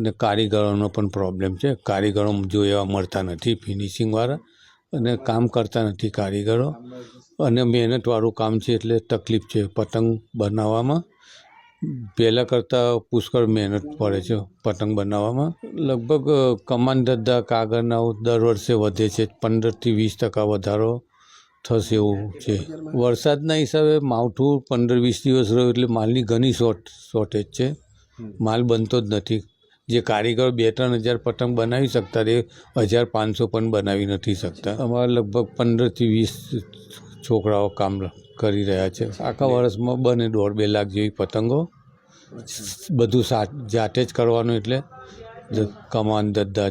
અને કારીગરોનો પણ પ્રોબ્લેમ છે. કારીગરો જો એવા મળતા નથી ફિનિશિંગવાળા અને કામ કરતા નથી કારીગરો. અને મહેનતવાળું કામ છે એટલે તકલીફ છે પતંગ બનાવવામાં. પહેલાં કરતાં પુષ્કળ મહેનત પડે છે પતંગ બનાવવામાં. લગભગ કમાન ધંધા કાગળના દર વર્ષે વધે છે. પંદરથી વીસ ટકા વધારો થશે એવું છે. વરસાદના હિસાબે માવઠું પંદર વીસ દિવસ રહ્યું એટલે માલની ઘણી શોર્ટ શોર્ટેજ છે. માલ બનતો જ નથી. જે કારીગરો બે ત્રણ હજાર પતંગ બનાવી શકતા તે હજાર પાંચસો પણ બનાવી નથી શકતા. અમારા લગભગ પંદરથી વીસ છોકરાઓ કામ કરી રહ્યા છે. આખા વર્ષમાં બને દોઢ બે લાખ જેવી પતંગો. બધું જાતે જ કરવાનું એટલે કમાન ધંધા